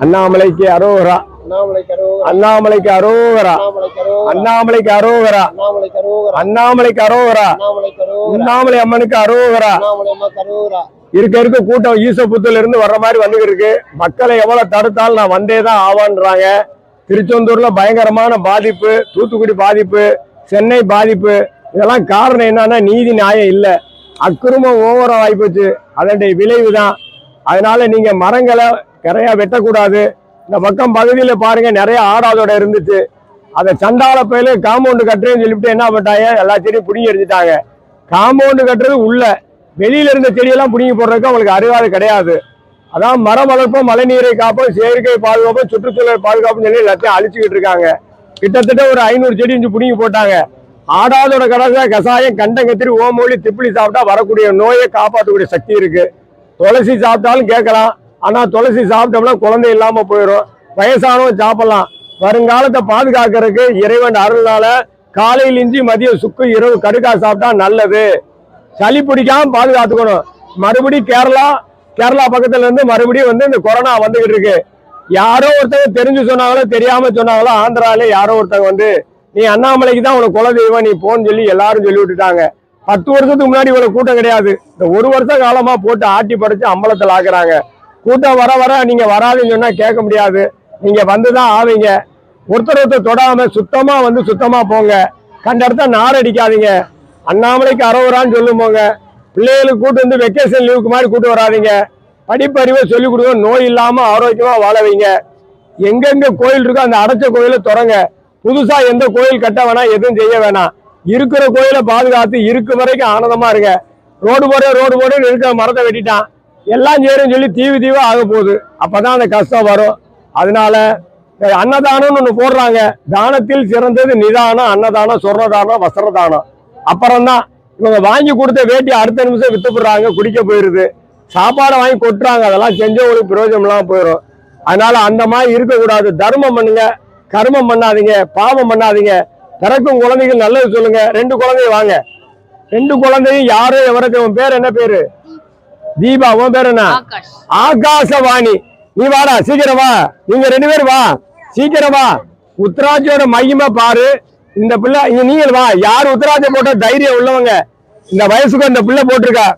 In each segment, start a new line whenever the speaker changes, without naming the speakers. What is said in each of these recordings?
அண்ணாமலைக்கு அரோகரா.
அண்ணாமலைக்கு அரோகரா.
அண்ணாமலைக்கு அரோகரா.
அண்ணாமலைக்கு அரோகரா.
அண்ணாமலை அம்மனுக்கு அரோகரா. இருக்க இருக்க கூட்டம் ஈசப்புத்துல இருந்து வர்ற மாதிரி வந்து இருக்கு மக்களை எவ்வளவு தடுத்தாலும் நான் வந்தே தான் ஆவான்றாங்க. திருச்செந்தூர்ல பயங்கரமான பாதிப்பு தூத்துக்குடி பாதிப்பு சென்னை பாதிப்பு. இதெல்லாம் காரணம் என்னன்னா நீதி நியாயம் இல்லை. அக்குருமம் ஓவரம் ஆகிப்போச்சு அதனுடைய விளைவு தான் அதனால நீங்க மரங்களை நிறையா வெட்டக்கூடாது. இந்த பக்கம் பகுதியில் பாருங்க நிறைய ஆடாதோட இருந்துச்சு. அதை சண்டால பயில காம்பவுண்டு கட்டுறேன்னு சொல்லிவிட்டு என்ன பண்ணிட்டாங்க? எல்லா செடியும் பிடிங்கி எரிஞ்சிட்டாங்க காம்பவுண்டு கட்டுறது உள்ள. வெளியில இருந்த செடியெல்லாம் பிடுங்கி போடுறதுக்கு அவங்களுக்கு அறிவாறு கிடையாது. அதான் மரம் வளர்ப்போம் மழைநீரை காப்போம் செயற்கை பாதுகாப்போம் சுற்றுச்சூழல் பாதுகாப்பும் சொல்லி எல்லாத்தையும் அழிச்சுக்கிட்டு இருக்காங்க. கிட்டத்தட்ட ஒரு ஐநூறு செடி இஞ்சி பிடுங்கி போட்டாங்க. ஆடாதோட கடைசியா கசாயம் கண்டங்கத்திரி ஓமொழி திப்பிலி சாப்பிட்டா வரக்கூடிய நோயை காப்பாற்றக்கூடிய சக்தி இருக்கு. துளசி சாப்பிட்டாலும் கேட்கலாம். ஆனால் துளசி சாப்பிட்டோம்னா குழந்தை இல்லாமல் போயிடும் வயசானவங்க சாப்பிடலாம். வருங்காலத்தை பாதுகாக்கிறதுக்கு இறைவன் அருள்னால காலையில் இஞ்சி மதியம் சுக்கு இரவு கடுக்கா சாப்பிட்டா நல்லது. சளி பிடிக்காம பாதுகாத்துக்கணும். மறுபடி கேரளா கேரளா பக்கத்துல இருந்து மறுபடியும் வந்து இந்த கொரோனா வந்துகிட்டு இருக்கு. யாரோ ஒருத்தவங்க தெரிஞ்சு சொன்னாங்களோ தெரியாம சொன்னாங்களோ ஆந்திரால யாரோ ஒருத்தவங்க வந்து நீ அண்ணாமலைக்கு தான் உனக்கு குலதெய்வம் நீ போன்னு சொல்லி எல்லாரும் சொல்லி விட்டுட்டாங்க. பத்து வருஷத்துக்கு முன்னாடி இவ்வளவு கூட்டம் கிடையாது. இந்த ஒரு வருஷ காலமா போட்டு ஆட்டி படைச்சு அம்பலத்தில் ஆக்குறாங்க. கூட்டம் வர வர நீங்க வராதுன்னு சொன்னா கேட்க முடியாது. நீங்க வந்துதான் ஆவீங்க. ஒருத்தர் ஒருத்தர் தொடாம சுத்தமா வந்து சுத்தமா போங்க. கண்ட இடத்த நார் அடிக்காதீங்க. அண்ணாமலைக்கு அறவுறான்னு சொல்லும் போங்க பிள்ளைகளுக்கு கூட்டு வந்து வெக்கேஷன் லீவுக்கு மாதிரி கூட்டு வராதீங்க. படிப்பறிவை சொல்லிக் கொடுங்க. நோய் இல்லாம ஆரோக்கியமா வாழ வைங்க. எங்கெங்க கோயில் இருக்கோ அந்த அடைச்ச கோயிலை துறங்க. புதுசா எந்த கோயில் கட்ட வேணாம் எதுவும் செய்ய வேணாம். இருக்கிற கோயிலை பாதுகாத்து இருக்கு வரைக்கும் ஆனந்தமா இருங்க. ரோடு போட ரோடு போட இருக்கிற மரத்தை வெட்டிட்டான். எல்லாம் சேரும் சொல்லி தீவு தீவா ஆக போகுது. அப்பதான் அந்த கஷ்டம் வரும். அதனால அன்னதானம்னு ஒண்ணு போடுறாங்க. தானத்தில் சிறந்தது நிதானம் அன்னதானம் சொர்ணதானம் வஸ்திரதானம். அப்புறம்தான் இவங்க வாங்கி கொடுத்த வேட்டி அடுத்த நிமிஷம் வித்து போடுறாங்க குடிக்க போயிருது. சாப்பாடை வாங்கி கொட்டுறாங்க. அதெல்லாம் செஞ்சவங்களுக்கு பிரயோஜனம் இல்லாம போயிடும் அதனால அந்த மாதிரி இருக்கக்கூடாது. தர்மம் பண்ணுங்க. கர்மம் பண்ணாதீங்க. பாவம் பண்ணாதீங்க. பிறக்கும் குழந்தைகள் நல்லது சொல்லுங்க. ரெண்டு குழந்தைய வாங்க. ரெண்டு குழந்தையும் யாரும் எவருக்கு உன் பேர் என்ன பேரு? தீபா உன் பேர் என்ன? ஆகாசவாணி. நீ வாடா சீக்கிரம் வா. நீங்க ரெண்டு பேரும் வா. சீக்கிரம் வா. உத்தராட்சியோட மையமா பாரு. இந்த பிள்ளை இங்க நீங்க வா. யார் உத்தராட்சி போட்ட தைரியம் உள்ளவங்க? இந்த வயசுக்கு இந்த பிள்ளை போட்டிருக்கா?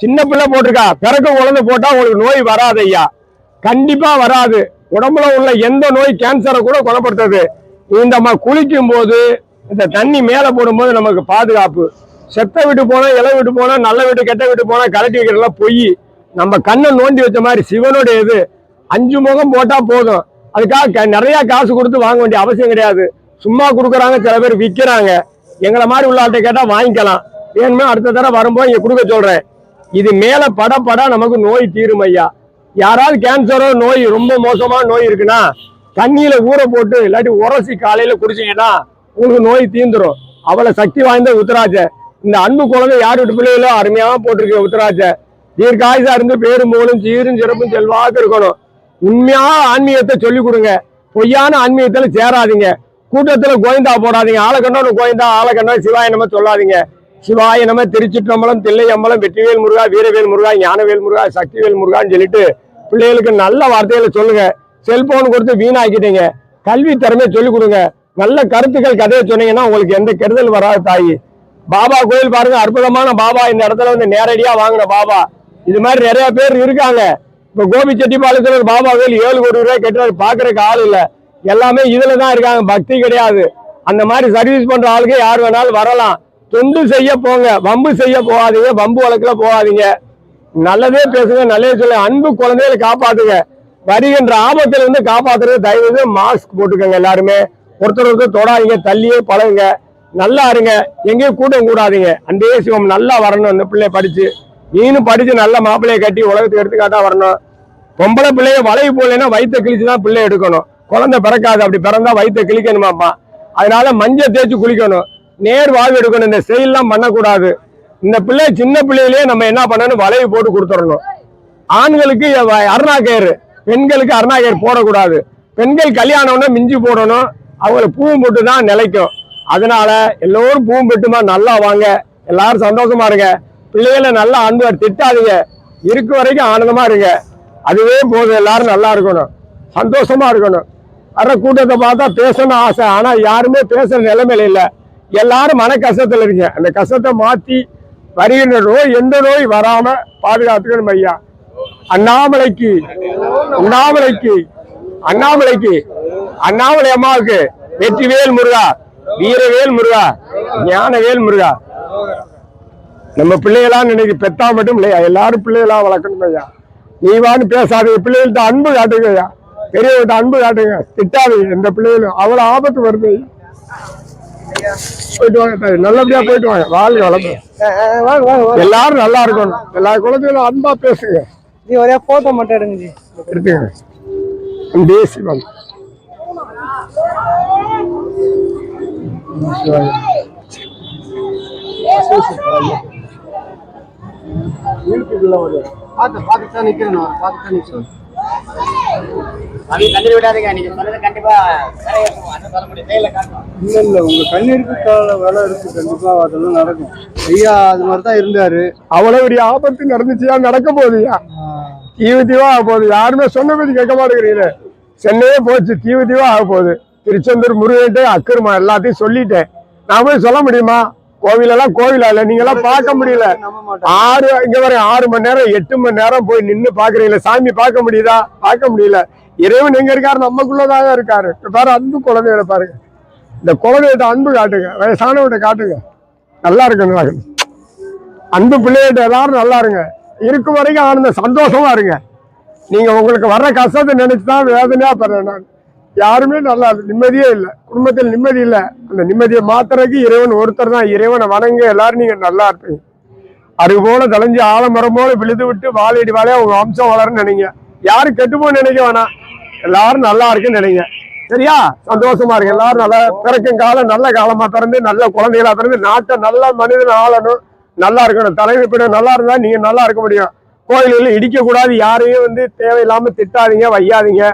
சின்ன பிள்ளை போட்டிருக்கா? பிறக்கும் குழந்தை போட்டா உங்களுக்கு நோய் வராது ஐயா. கண்டிப்பா வராது. உடம்புல உள்ள எந்த நோய் கேன்சரை கூட குணப்படுத்துது. இந்த குளிக்கும் போது இந்த தண்ணி மேல போடும்போது நமக்கு பாதுகாப்பு. செத்த வீட்டு போனால் இலை வீட்டு போனால் நல்ல வீட்டு கெட்ட வீட்டு போனால் கலட்டி வைக்கிறதெல்லாம் பொய். நம்ம கண்ணை நோண்டி வச்ச மாதிரி சிவனுடைய இது. அஞ்சு முகம் போட்டால் போதும். அதுக்காக க- காசு கொடுத்து வாங்க வேண்டிய அவசியம் கிடையாது. சும்மா கொடுக்குறாங்க சில பேர் விற்கிறாங்க எங்களை மாதிரி உள்ள ஆட்டை கேட்டால் வாங்கிக்கலாம். வேணுமே அடுத்த தடவை வரும்போது இங்கே கொடுக்க சொல்கிறேன் இது மேலே பட பட நமக்கு நோய் தீரும் ஐயா. யாராவது கேன்சரோ நோய் ரொம்ப மோசமான நோய் இருக்குன்னா தண்ணியில் ஊற போட்டு இல்லாட்டி உரசி காலையில் குடிச்சீங்கன்னா உங்களுக்கு நோய் தீந்துடும் அவ்வளோ சக்தி வாய்ந்த உத்தராஜை. இந்த அன்பு குழந்தை யார் வீட்டு பிள்ளைகளோ அருமையாக போட்டிருக்கு உத்தராஜ. தீர்க்காயுசா இருந்து பேரும் போலும் சீரும் சிறப்பும் செல்வாக்கு இருக்கணும். உண்மையான ஆன்மீகத்தை சொல்லி கொடுங்க. பொய்யான ஆன்மீகத்துல சேராதீங்க. கூட்டத்துல கோயந்தா போடாதீங்க. ஆளக்கண்டோன்னு கோயந்தா ஆளக்கண்டோ சிவாய நம்ம சொல்லாதீங்க. சிவாய நம்ம திருச்சிற்றம்பலம் தில்லையம்பலம் வெற்றிவேல் முருகா வீரவேல் முருகா ஞானவேல் முருகா சக்திவேல் முருகான்னு சொல்லிட்டு பிள்ளைகளுக்கு நல்ல வார்த்தைகளை சொல்லுங்க. செல்போன் கொடுத்து வீணாக்கிட்டீங்க. கல்வி திறமையை சொல்லிக் கொடுங்க. நல்ல கருத்துக்கள் கதையை சொன்னீங்கன்னா உங்களுக்கு எந்த கெடுதல் வராது தாயி. பாபா கோயில் பாருங்க அற்புதமான பாபா. இந்த இடத்துல வந்து நேரடியா வாங்கின பாபா. இது மாதிரி நிறைய பேர் இருக்காங்க. இப்ப கோபி செட்டிப்பாளையத்துல ஒரு பாபா கோயில் ஏழு கோடி ரூபாய் கட்டுறது பாக்குறதுக்கு ஆள் இல்ல. எல்லாமே இதுல தான் இருக்காங்க பக்தி கிடையாது. அந்த மாதிரி சர்வீஸ் பண்ற ஆளுக்கு யார் வேணாலும் வரலாம். தொண்டு செய்ய போங்க வம்பு செய்ய போகாதீங்க வம்பு வழக்குல போகாதீங்க. நல்லதே பேசுங்க நல்லதே சொல்லுங்க. அன்பு குழந்தைகளை காப்பாத்துங்க. வருகின்ற ஆபத்துல இருந்து காப்பாத்துறது தயவு மாஸ்க் போட்டுக்கோங்க எல்லாருமே. ஒருத்தர் ஒருத்தர் தொடாதீங்க தள்ளியே பழகுங்க. நல்லா இருங்க. எங்கேயும் கூட்டம் கூடாதீங்க. அன்பே சிவம் நல்லா வரணும். இந்த பிள்ளைய படிச்சு நீனும் படிச்சு நல்ல மாப்பிள்ளைய கட்டி உலகத்துக்கு எடுத்துக்காட்டா வரணும். பொம்பளை பிள்ளைய வளைவு போடலைன்னா வயிற்ற கிழிச்சு தான் பிள்ளை எடுக்கணும். குழந்தை பிறக்காது. அப்படி பிறந்தா வயிற்ற கிழிக்கணுமாப்பா. அதனால மஞ்சள் தேய்ச்சி குளிக்கணும். நேர் வாழ்வு எடுக்கணும். இந்த செயல்லாம் பண்ணக்கூடாது. இந்த பிள்ளை சின்ன பிள்ளையிலேயே நம்ம என்ன பண்ணணும்? வளைவு போட்டு கொடுத்துடணும். ஆண்களுக்கு அருணா கயிறு பெண்களுக்கு அருணா கயிறு போடக்கூடாது. பெண்கள் கல்யாணம்னா மிஞ்சி போடணும். அவங்களுக்கு பூவும் போட்டு தான் நிலைக்கும். அதனால எல்லோரும் பூவும் பெட்டுமா நல்லா வாங்க. எல்லாரும் சந்தோஷமா இருங்க. பிள்ளைகளை நல்லா அன்பு திட்டாதீங்க. இருக்க வரைக்கும் ஆனந்தமா இருங்க. அதுவே போதும். எல்லாரும் நல்லா இருக்கணும். சந்தோஷமா இருக்கணும். வர கூட்டத்தை பார்த்தா பேசணும் ஆசை. ஆனா யாருமே பேசுற நிலைமையில இல்லை. எல்லாரும் மன கஷ்டத்துல இருங்க அந்த கஷ்டத்தை மாத்தி வருகின்ற நோய் எந்த நோய் வராம பாதுகாத்துக்கணும் ஐயா. அண்ணாமலைக்கு அண்ணாமலைக்கு அண்ணாமலைக்கு அண்ணாமலை அம்மாவுக்கு வெற்றிவேல் முருகா. வீரவேல் முருகா ஞானவேல் முருகா. நம்ம பிள்ளைகளாம் நினைக்க பெத்தா மட்டும் இல்லையா? எல்லாரும் பிள்ளைகளா வளர்க்கணும் ஐயா. நீ வான்னு பேசாத பிள்ளைகள்கிட்ட அன்பு காட்டுங்க ஐயா. பெரியவர்கிட்ட அன்பு காட்டுங்க. திட்டாதீங்க எந்த பிள்ளைகளும். அவ்வளவு ஆபத்து வருது போயிட்டு வாங்க. நல்லபடியா போயிட்டு வாங்க. வாழ்க
வாங்க
எல்லாரும் நல்லா இருக்கணும். எல்லா குழந்தைகளும் அன்பா பேசுங்க.
ஜி ஒரே போட்டோ மட்டும் எடுங்க ஜி.
எடுத்துங்க சிவம்
பார்த்து பார்த்து தான் நிக்கிறேன் நான் பார்த்து தான் நிக்கிறேன்
விடாதீங்க நீங்க சொன்னது கண்டிப்பா
இல்ல இல்ல உங்க கண்ணீருக்கு கால வேலை இருக்கு கண்டிப்பா அதெல்லாம் நடக்கும் ஐயா அது மாதிரி தான் இருந்தாரு
அவ்வளவு பெரிய ஆபத்து நடந்துச்சியா நடக்க போகுதுயா தீவு தீவா ஆக போகுது யாருமே சொன்ன பத்தி கேட்க மாட்டேங்கிறீங்க சென்னையே போச்சு தீவு தீவா ஆக போகுது திருச்செந்தூர் முருகன்ட்டு அக்குருமா எல்லாத்தையும் சொல்லிட்டேன். நான் போய் சொல்ல முடியுமா? கோவில் எல்லாம் கோவிலா இல்ல? நீங்க எல்லாம் பார்க்க முடியல. ஆறு இங்க வர ஆறு மணி நேரம் எட்டு மணி நேரம் போய் நின்னு பாக்குறீங்களா சாமி பார்க்க முடியுதா? பார்க்க முடியல. இறைவன் எங்க இருக்காரு? நமக்குள்ளதாக இருக்காரு. பாரு அன்பு குழந்தைகளை பாருங்க. இந்த குழந்தைகிட்ட அன்பு காட்டுங்க. வயசானவர்கிட்ட காட்டுங்க. நல்லா இருக்கணும் அன்பு பிள்ளைகிட்ட எல்லாரும் நல்லா இருங்க. இருக்கும் வரைக்கும் ஆனந்த சந்தோஷமா இருங்க. நீங்க உங்களுக்கு வர்ற கஷ்டத்தை நினைச்சு தான் வேதனையா பெறேன் நான். யாருமே நல்லா நிம்மதியே இல்லை. குடும்பத்தில் நிம்மதி இல்லை. அந்த நிம்மதியை மாத்துறதுக்கு இறைவன் ஒருத்தர் தான். இறைவனை வணங்க எல்லாரும் நீங்க நல்லா இருப்பீங்க. அது போல தலைஞ்சு ஆலமரம் போல விழுது விட்டு வாழையடி வாழையா உங்க வம்சம் வளரும்னு நினைங்க. யாரும் கெட்டு நினைக்க வேணாம். எல்லாரும் நல்லா இருக்குன்னு நினைங்க. சரியா? சந்தோஷமா இருக்கு எல்லாரும் நல்லா பிறக்கும் காலம் நல்ல காலமா பிறந்து நல்ல குழந்தைகளா பிறந்து நாட்டை நல்ல மனிதன் ஆளணும். நல்லா இருக்கணும். தலைமைப்பிட நல்லா இருந்தா நீங்க நல்லா இருக்க முடியும். கோயில்களில் இடிக்க கூடாது யாரையும் வந்து தேவையில்லாம திட்டாதீங்க வையாதீங்க.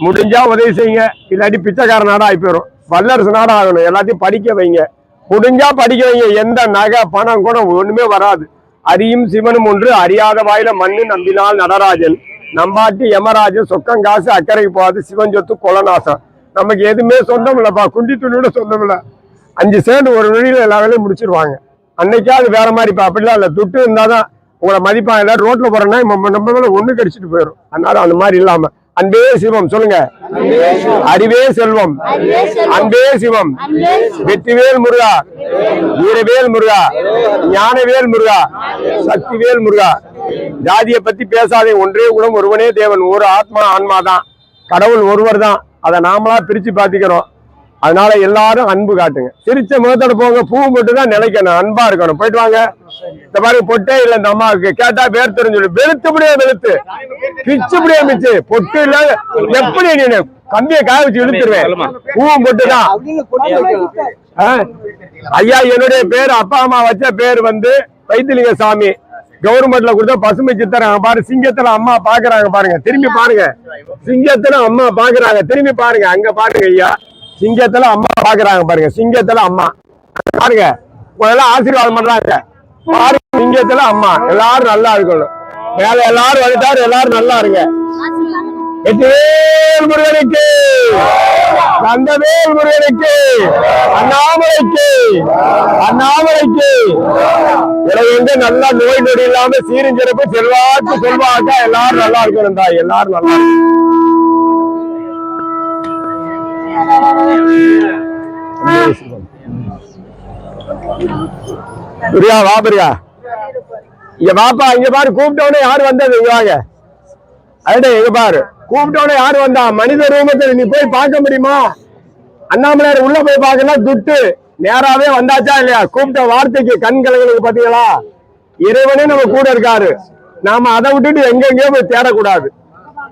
முடிஞ்சா உதவி செய்யுங்க. இல்லாட்டி பிச்சைக்கார நாடா ஆகி போயிடும் வல்லரசு நாடா ஆகணும். எல்லாத்தையும் படிக்க வைங்க. முடிஞ்சா படிக்க வைங்க. எந்த நகை பணம் கூட ஒண்ணுமே வராது. அரியும் சிவனும் ஒன்று. அறியாத வாயில மண்ணு நம்பினால் நடராஜன். நம்பாட்டி யமராஜன். சொக்கம் காசு அக்கறைக்கு போகாது. சிவன் சொத்து கொலநாசம். நமக்கு எதுவுமே சொந்தம் இல்லப்பா. குண்டி துணியோட சொந்தம் அஞ்சு சேர்ந்து ஒரு நொழியில் எல்லா வேலையும் முடிச்சிருவாங்க. அன்னைக்காவது வேற மாதிரிப்பா. அப்படிலாம் இல்ல. துட்டு இருந்தாதான் உங்களை மதிப்பாங்க ஏதாவது ரோட்ல போறேன்னா நம்ம நம்ம மேல ஒண்ணு கடிச்சிட்டு போயிடும் அதனால அந்த மாதிரி இல்லாம அன்பே சிவம் சொல்லுங்க. அறிவே செல்வம். அன்பே சிவம். வெற்றிவேல் முருகா. வீரவேல் முருகா. ஞானவேல் முருகா. சக்திவேல் முருகா. ஜாதியை பத்தி பேசாதே. ஒன்றே குலம் ஒருவனே தேவன். ஒரு ஆத்மா ஆன்மா தான் கடவுள் ஒருவர் தான் அதை நாமளா பிரிச்சு பாத்திக்கிறோம் அதனால எல்லாரும் அன்பு காட்டுங்க. சிரிச்ச முகத்தோட போங்க பூ மட்டும் தான் நிலைக்கணும் அன்பா இருக்கணும். போயிட்டு வாங்க. இந்த மாதிரி பொட்டே இல்ல இந்த அம்மாவுக்கு. கேட்டா பேர் தெரிஞ்சு வெளுத்துபடியா வெளுத்து பிச்சுபடியா மிச்சு பொட்டு இல்ல எப்படி நீ கம்பியை காய வச்சு இழுத்துருவேன். பூவும் பொட்டு தான்? ஐயா என்னுடைய பேர் அப்பா அம்மா வச்ச பேர் வந்து வைத்திலிங்க சாமி கவர்மெண்ட்ல கொடுத்த பசுமை சித்தராங்க பாரு சிங்கத்துல அம்மா பாக்குறாங்க பாருங்க. திரும்பி பாருங்க. சிங்கத்துல அம்மா பாக்குறாங்க. திரும்பி பாருங்க. அங்க பாருங்க ஐயா. சிங்கத்துல அம்மா பாக்குறாங்க பாருங்க சிங்கத்துல அம்மா. பாருங்க உங்களெல்லாம் ஆசீர்வாதம் பண்றாங்க. பாருங்க சிங்கத்துல அம்மா. எல்லாரும் நல்லா இருக்கணும். மேல எல்லாரும் வந்துட்டாரு எல்லாரும் நல்லா இருங்க. வெற்றிவேல் முருகனுக்கு. கந்தவேல் முருகனுக்கு. அண்ணாமலைக்கு. அண்ணாமலைக்கு. எனக்கு வந்து நல்லா நோய் நொடி இல்லாம சீரும் சிறப்பு செல்வாக்கு செல்வாக்கா எல்லாரும் நல்லா இருக்கணும் தாய் எல்லாரும் நல்லா இருக்கும் பிரியா வா பிரியா. இங்க வாப்பா இங்க பாரு கூப்பிட்டவனே யாரு வந்தது? இங்க வாங்க. அடே இங்க பாரு. கூப்பிட்டவனே யாரு வந்தா? மனித ரூபத்தில் நீ போய் பார்க்க முடியுமா? அண்ணாமலையார் உள்ள போய் பார்க்கலாம் துட்டு. நேராவே வந்தாச்சா இல்லையா? கூப்பிட்ட வார்த்தைக்கு கண் கலங்களுக்கு பாத்தீங்களா? இறைவனே நம்ம கூட இருக்காரு. நாம அதை விட்டுட்டு எங்கெங்கயோ போய் தேடக்கூடாது.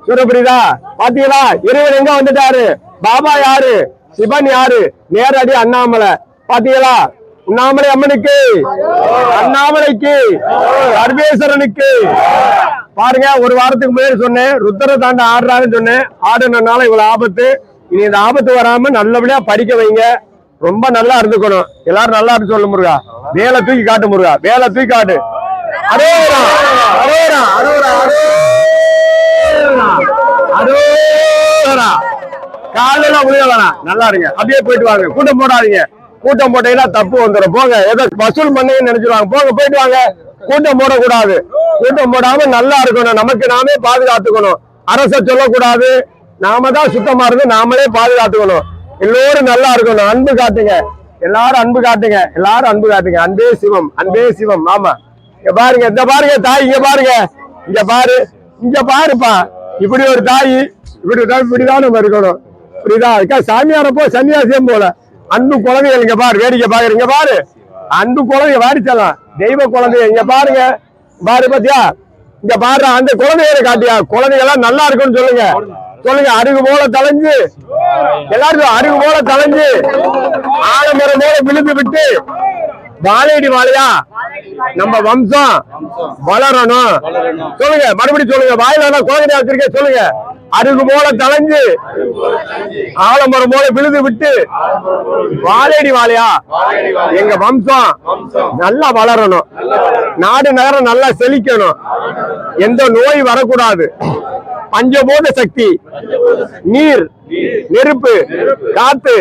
சொல்ல புரியுதா பாத்தீங்களா? இறைவன் எங்க வந்துட்டாரு? பாபா யாரு? சிவன் யாரு? நேரடி அண்ணாமலை. பாத்தீங்களா? அண்ணாமலை அம்மனுக்கு அண்ணாமலைக்கு சர்வேஸ்வரனுக்கு. பாருங்க ஒரு வாரத்துக்கு முன்னாடி சொன்னேன் ருத்ர தாண்ட ஆடுறாருன்னு சொன்னேன். ஆடுனனால இவ்வளவு ஆபத்து. இனி இந்த ஆபத்து வராம நல்லபடியா படிக்க வைங்க. ரொம்ப நல்லா இருந்துக்கணும். எல்லாரும் நல்லா இருந்து சொல்லு முருகா. வேலை தூக்கி காட்டு முருகா. வேலை தூக்கி காட்டு. அரோரா அரோரா அரோரா அரோரா. காலையில எல்லாம் நல்லா இருங்க. அப்படியே போயிட்டு வாங்க. கூட்டம் போடாதீங்க. கூட்டம் போட்டீங்கன்னா தப்பு வந்துடும். போங்க. ஏதோ வசூல் பண்ணீங்கன்னு நினைச்சிருவாங்க. போங்க போயிட்டு வாங்க. கூட்டம் போடக்கூடாது. கூட்டம் போடாம நல்லா இருக்கணும். நமக்கு நாமே பாதுகாத்துக்கணும். அரச சொல்லக்கூடாது. நாம தான் சுத்தமா இருந்து நாமளே பாதுகாத்துக்கணும். எல்லோரும் நல்லா இருக்கணும். அன்பு காட்டுங்க. எல்லாரும் அன்பு காட்டுங்க. எல்லாரும் அன்பு காட்டுங்க. அன்பே சிவம். அன்பே சிவம். ஆமா. இங்க பாருங்க. இந்த பாருங்க தாய். இங்க பாருங்க. இங்க பாரு. இங்க பாருப்பா. இப்படி ஒரு தாய். இப்படி இப்படிதான் நம்ம இருக்கணும். புரியுதா? சாமியாரப்போ சன்னியாசியம் போல. அன்பு குழந்தைகள் இங்க பாரு வேடிக்கை பாக்குறீங்க பாரு. அன்பு குழந்தைய வாடிச்சலாம் தெய்வ குழந்தைங்க இங்க பாருங்க. பாரு பாத்தியா? இங்க பாரு அந்த குழந்தைகளை காட்டியா? குழந்தைங்க எல்லாம் நல்லா இருக்குன்னு சொல்லுங்க. சொல்லுங்க அருகு போல தலைஞ்சு எல்லாருக்கும் அருகு போல தலைஞ்சு ஆலமரம் போல விழுந்து விட்டு. வாழையடி வாழையா? நம்ம வம்சம் வளரணும். சொல்லுங்க மறுபடியும் சொல்லுங்க. வாயிலான குழந்தைய வச்சிருக்க சொல்லுங்க. அருகு போல தலைஞ்சு ஆலமரம் போல விழுது விட்டு வாழையடி வாழையா? எங்க வம்சம் நல்லா வளரணும். நாடு நகரம் நல்லா செழிக்கணும். எந்த நோய் வரக்கூடாது. பஞ்சபூத சக்தி நீர் நெருப்பு காத்து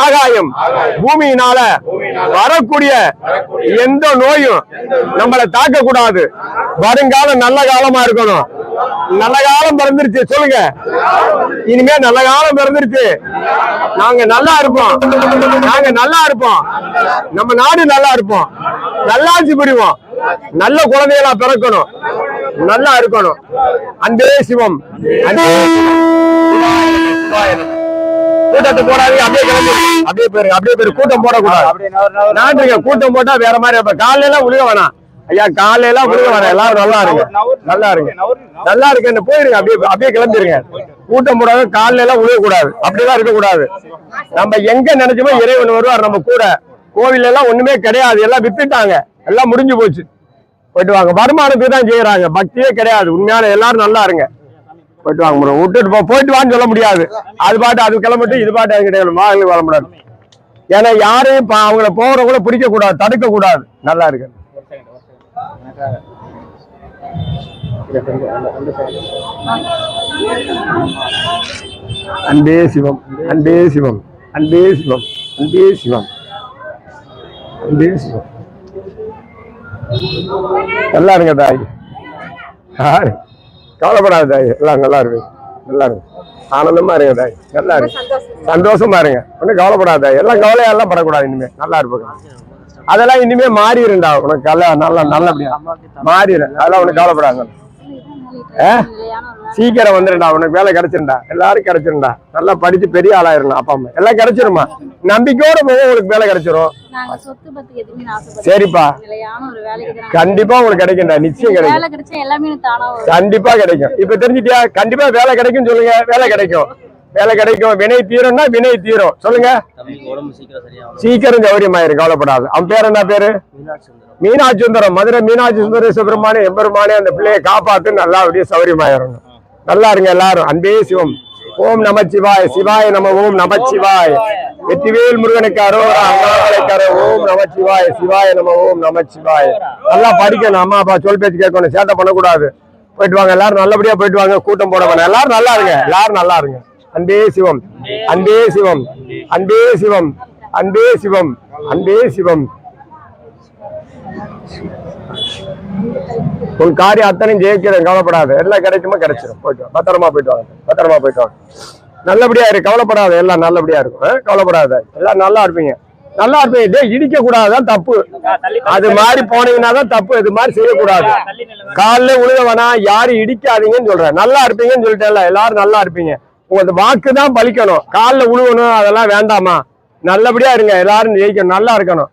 ஆகாயம் பூமியினால வரக்கூடிய எந்த நோயும் நம்மளை தாக்க கூடாது வருங்காலம் நல்ல காலமா இருக்கணும். நல்ல காலம் பிறந்துருச்சு சொல்லுங்க. இனிமே நல்ல காலம் பிறந்துருச்சு. நாங்க நல்லா இருப்போம். நாங்க நல்லா இருப்போம். நம்ம நாடு நல்லா இருப்போம். நல்லாட்சி புரிவோம். நல்ல குழந்தைகளா பிறக்கணும். நல்லா இருக்கணும். அன்பே சிவம். கூட்டத்தை போடாதீங்க அப்படியே கிளம்பி. அப்படியே போயிருங்க அப்படியே போயிரு. கூட்டம் போடக்கூடாது. நான் கூட்டம் போட்டா வேற மாதிரி காலையில உழுக வேணாம். ஐயா காலையில உழுக வேணாம் எல்லாரும் நல்லா இருங்க. நல்லா இருங்க. நல்லா இருக்கு போயிருங்க. அப்படியே அப்படியே கிளம்பிருங்க. கூட்டம் போடாத. காலையில எல்லாம் உழுக கூடாது அப்படிலாம் இருக்க கூடாது நம்ம எங்க நினைச்சோமோ இறைவன் வருவார். நம்ம கூட. கோவில் எல்லாம் ஒண்ணுமே கிடையாது. எல்லாம் வித்துட்டாங்க. எல்லாம் முடிஞ்சு போச்சு. போயிட்டு வாங்க. வருமானத்துக்கு தான் செய்யறாங்க. பக்தியே கிடையாது. உண்மையான எல்லாரும் நல்லா இருங்க. போயிட்டு வாங்க முடியும் விட்டுட்டு போ. போயிட்டு வான்னு சொல்ல முடியாது. அது பாட்டு அது கிளம்பிட்டு இது பாட்டு அது கிடையாது வாங்க வர முடியாது. ஏன்னா யாரையும் அவங்கள போறவங்கள பிடிக்க கூடாது தடுக்க கூடாது நல்லா இருக்கு அன்பே சிவம் அன்பே சிவம் அன்பே சிவம் அன்பே சிவம் அன்பே சிவம். நல்லா இருங்க தாய். யாரு? கவலைப்படாத தாய். எல்லாம் நல்லா இருக்கு. நல்லா இருக்கு. ஆனந்தமா இருங்க தாய். நல்லா இருக்கு. சந்தோஷமா. இருங்க. ஒன்றும் கவலைப்படாத தாய். எல்லாம் கவலையெல்லாம் படக்கூடாது இனிமே. நல்லா இருப்பாங்க. அதெல்லாம் இனிமே மாறிடும்டா உனக்கு எல்லாம் நல்லா நல்லபடியா மாறிடும் அதெல்லாம் உனக்கு கவலைப்படாத. ஆ? சீக்கிரம் வந்துடும்டா உனக்கு வேலை கிடைச்சிருண்டா. எல்லாரும் கிடைச்சிருண்டா. நல்லா படிச்சு பெரிய ஆளாயிரணும் அப்பா அம்மா. எல்லாம் கிடைச்சிருமா? நம்பிக்கையோட போக உங்களுக்கு வேலை கிடைச்சிரும். சரிப்பா. கண்டிப்பா உங்களுக்கு கிடைக்கும்டா. நிச்சயம் கிடைக்கும். கண்டிப்பா கிடைக்கும். இப்ப தெரிஞ்சிட்டியா? கண்டிப்பா வேலை கிடைக்கும் சொல்லுங்க. வேலை கிடைக்கும். வேலை கிடைக்கும். வினை தீரும்னா வினை தீரும். சொல்லுங்க. சீக்கிரம் சௌரியமாயிரு கவலைப்படாது. அவன் பேர் என்ன பேரு? மீனாட்சி சுந்தரம் மதுரை மீனாட்சி சுந்தர சுப்பிரமணியம் எம்பெருமானே அந்த பிள்ளையை காப்பாத்து நல்லா அப்படியே சௌரியமாயிரணும் நல்லா இருங்க எல்லாரும். அன்பே சிவம். ஓம் நமச்சிவாய் சிவாய. நம ஓம் நமச்சிவாய் வெற்றிவேல் முருகனுக்கு அரோரா ஓம் நமச்சிவாய் சிவாய. நம ஓம் நமச்சிவாய் நல்லா படிக்கணும். அம்மா அப்பா சொல் பேச்சு கேட்கணும். சேட்டை பண்ணக்கூடாது. போயிட்டு வாங்க. எல்லாரும் நல்லபடியா போயிட்டு வாங்க. கூட்டம் போட வேணாம் எல்லாரும் நல்லா இருங்க. எல்லாரும் நல்லா இருங்க. அன்பே சிவம். அன்பே சிவம். அன்பே சிவம். அன்பே சிவம். அன்பே சிவம். உன் காரியம் அத்தனையும் ஜெயிக்கிறேன் கவலைப்படாத. எல்லாம் கிடைக்குமா? கிடைச்சிடும் போயிட்டு பத்திரமா போயிட்டு வாங்க. பத்திரமா போயிட்டு வாங்க. நல்லபடியா இருக்கு கவலைப்படாத. எல்லாம் நல்லபடியா இருக்கும். கவலைப்படாத. எல்லாம் நல்லா இருப்பீங்க. நல்லா இருப்பீங்க. டேய் இடிக்க கூடாதுதான் தப்பு. அது மாதிரி போனீங்கன்னா தான் தப்பு. இது மாதிரி செய்யக்கூடாது. காலைல உழுக வேணாம். யாரும் இடிக்காதீங்கன்னு சொல்றேன். நல்லா இருப்பீங்கன்னு சொல்லிட்டேன்ல. எல்லாரும் நல்லா இருப்பீங்க. உங்க வாக்கு தான் பலிக்கணும். காலில் உழுவணும் அதெல்லாம் வேண்டாமா? நல்லபடியா இருங்க. எல்லாரும் ஜெயிக்கணும். நல்லா இருக்கணும்.